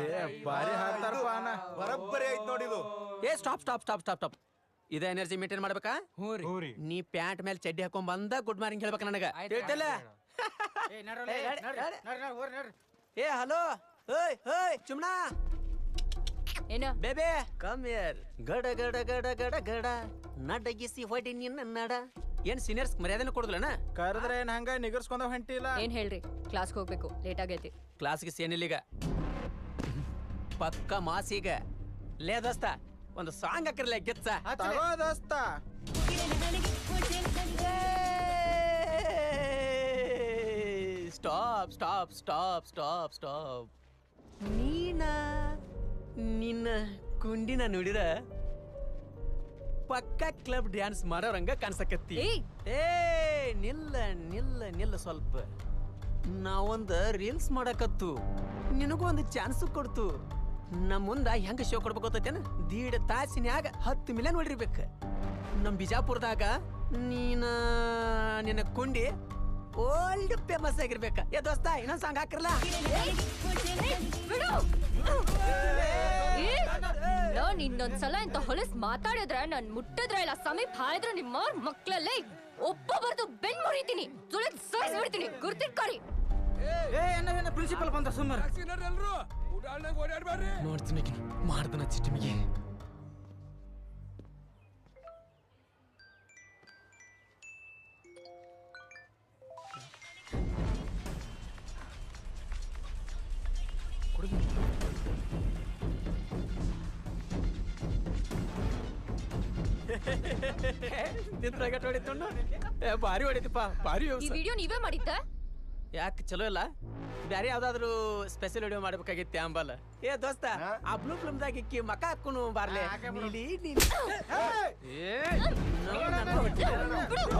ಏ ಬಾರಿ ಹಾಕ್ತಾರಪ್ಪ ಅಣ್ಣ. ಬರಬ್ಬರಿ ಐತ್ ನೋಡಿದು ಏ stop stop stop stop stop ಇದೇ ಎನರ್ಜಿ ಮೇಂಟೈನ್ ಮಾಡ್ಬೇಕಾ? ನೀ ಪ್ಯಾಂಟ್ ಮೇಲೆ ಚಡ್ಡಿ ಹಾಕೊಂಡ್ ಬಂದ ಗುಡ್ ಮಾರ್ನಿಂಗ್ ಹೇಳ್ಬೇಕ ನನಗ. ಹೇಳ್ತಲ್ಲ ಏ ಹಲೋ? ಹೋಯ್ ಹೇ ಚುಮ್ನಾ? ಏನ? ಬೇಬೆ? ಕಮ್ ಯರ್ ಗಡ ಗಡ ಗಡ ಗಡ ಗಡ. ನಡಗಿಸಿ ಹೊಡಿ ನಿನ್ನ ನಡ. ಏನ್ ಸೀನಿಯರ್ಸ್ ಮರ್ಯಾದೆನ ಕೊಡುದಿಲ್ಲನ? ಕರೆದ್ರೆ ಏನ್ ಹಂಗ ನಿಗರ್ಸ್ಕೊಂಡ ಹೊಂಟಿಲ್ಲ ಏನ್ ಹೇಳ್ರಿ? ಕ್ಲಾಸ್ಗೆ ಹೋಗ್ಬೇಕು. ಲೇಟ್ ಆಗೈತಿ. ಕ್ಲಾಸ್ಗೆ ಏನಿಲ್ಲ ಈಗ. ಪಕ್ಕ ಮಾಸೀಗ. ಲೇ ದೋಸ್ತ ಒಂದು ಸಾಂಗ್ ಹಾಕಿರ್ಲೆ ಗೆಚ್ಚ ತಗೋ ದೋಸ್ತ. Stop stop stop stop stop ನೀನ ನಿನ್ನ ಕುಂಡಿನ ನೋಡಿರ ಪಕ್ಕ ಕ್ಲಬ್ ಡ್ಯಾನ್ಸ್ ಮಾಡೋರಂಗ ಕಾಣಿಸಕತ್ತಿ! ಏ ನಿಲ್ಲ ನಿಲ್ಲ ನಿಲ್ಲ ಸ್ವಲ್ಪ. ನಾವೊಂದು ರೀಲ್ಸ್ ಮಾಡಕತ್ತು. ನಿನಗೂ ಒಂದು ಚಾನ್ಸ್ ಕೊಡ್ತು. ನಮ್ಮ ಮುಂದ ಹೆಂಗ ಶೋ ಕೊಡ್ಬೇಕು ಗೊತ್ತೇನ ದೀಡ್ ತಾಸಿನ್ಯಾಗ ಹತ್ತು ಮಿಲಿಯನ್ ಹೊಡಿರ್ಬೇಕು ನಮ್ ಬಿಜಾಪುರದಾಗ ನೀನ, ನಿನ್ನ ಕುಂಡಿ ಓಲ್ಡ್ ಫೇಮಸ್ ಆಗಿರ್ಬೇಕ. ಏ ದೋಸ್ತ, ಇನ್ನೊಂದ್ ಸಾಂಗ್ ಹಾಕಿರಲ್ಲ ಇನ್ನೊಂದ್ಸಲ ಇಂತ ಹೊಲಸ್ ಮಾತಾಡಿದ್ರ ನನ್ ಮುಟ್ಟಿದ್ರ ಇಲ್ಲ, ಸಮೀಪ ಹಾಯ್ದ್ರ ನಿಮ್ಮ ಮಕ್ಳಲ್ಲೇ ಒಬ್ಬ ಬರ್ದು ಬೆನ್ ಮುರಿತೀನಿ ಗುರ್ತಿಟ್ಕೊಳ್ಳಿ ಪ್ರಿನ್ಸಿಪಲ್ ಬಂದ ಸುಮ್ಮನೆ ನೋಡ್ತೀನಿ ಮಾಡ್ದನ ಚಿಟ್ಟಿಮಿಗೆ ನಿಂತ್ರಾಗ ಹೊಡಿತು ಏ ಭಾರಿ ಹೊಡಿತಪ್ಪ ಭಾರಿ ವಿಡಿಯೋ ನೀವೇ ಮಾಡಿದ್ದ? ಯಾಕೆ ಚಲೋ ಇಲ್ಲ? ಬ್ಯಾರೆ ಯಾವ್ದಾದ್ರು ಸ್ಪೆಷಲ್ ವಿಡಿಯೋ ಮಾಡ್ಬೇಕಾಗಿತ್ತೆ ಅಂಬಲ್? ಏ ದೋಸ್ತ ಆ ಬ್ಲೂ ಫಿಲ್ಮ್ ದಾಗ ಇಕ್ಕಿ ಮಕ ಹಾಕೊಂಡು ಬಾರ್ಲೆ. ನೀಲಿ.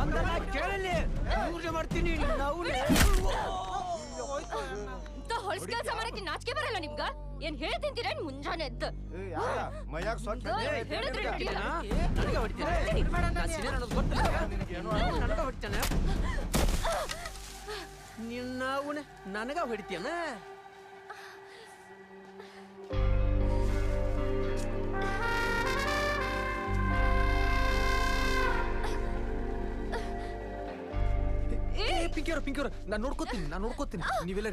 ಒಂದಲ್ಲ ಕೇಳಲಿ. ಪೂಜೆ ಮಾಡ್ತೀನಿ ನಾವು ಇಂತ ಹೊಲ್ಸ್ ಕೆಲ್ಸ ಮಾಡಕ್ಕೆ ನಾಚಿಕೆ ಬರಲ್ಲ ನಿಮ್ಗ? ಏನ್ ಹೇಳ್ತಿಂತೀರ ಮುಂಜಾನೆ ಎದ್ದ? ಮೈಯಾಗ ಹೇಳಿದ್ರೆ ನನಗೆ ನನಗ ಹೊಡಿತಾನೆ ನಿನ್ನ ನನಗ ಹೊಡಿತೀಯನ? ಪಿಂಕಿಯವ್ರ ಪಿಂಕಿಯವ್ರ, ನಾನು ನೋಡ್ಕೋತೀನಿ ನಾನು ನೋಡ್ಕೋತೀನಿ. ನೀವೆಲ್ಲ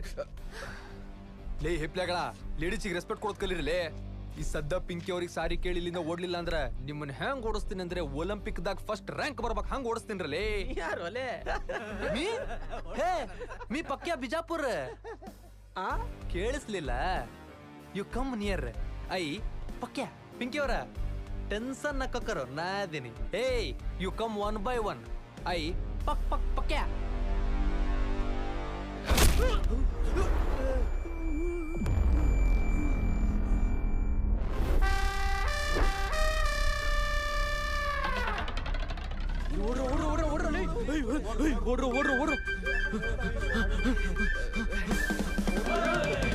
ಲೇ ಹೆಪ್ಲಾಗಳ ಲೇಡೀಸಿಗೆ ರೆಸ್ಪೆಕ್ಟ್ ಕೊಡೋದ್ ಕಲೀರಲೇ ಈ ಸದ್ದ ಪಿಂಕಿ ಅವ್ರಿಗೆ ಸಾರಿ ಕೇಳಿ ಇಲ್ಲಿಂದ ಓಡ್ಲಿಲ್ಲ ಅಂದ್ರೆ ನಿಮ್ಮನ್ನ ಹೆಂಗ್ ಓಡಿಸ್ತೀನಿ ಅಂದ್ರೆ ಒಲಿಂಪಿಕ್ ದಾಗ ಫಸ್ಟ್ ರ್ಯಾಂಕ್ ಬರ್ಬೇಕು. ಹಂಗ್ ಓಡಿಸ್ತೀನ್ರಲೇ? ಯಾರು ಮೀ? ಹೇ ಮೀ ಪಕ್ಯ ಬಿಜಾಪುರ? ಆ? ಕೇಳಿಸ್ಲಿಲ್ಲ. You come near I Pakya Pinky ಅವರ ಟೆನ್ಷನ್ ನಕ್ಕರು ನಾ ಅದೀನಿ ಏಯ್ you come one by one I ಪಕ್ ಪಕ್ ಪಕ್ಯ. ಏಯ್, ಏಯ್, ಏಯ್,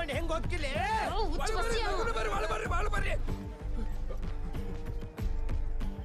ತಪ್ಪಿಸ್ಕೊಂಡು ಹೆಂಗ್ ಹೋಗ್ತಿಲ್ಲ ಬರ್ರಿ ಬರ್ರಿ ಬಸ್ಸಿಯ.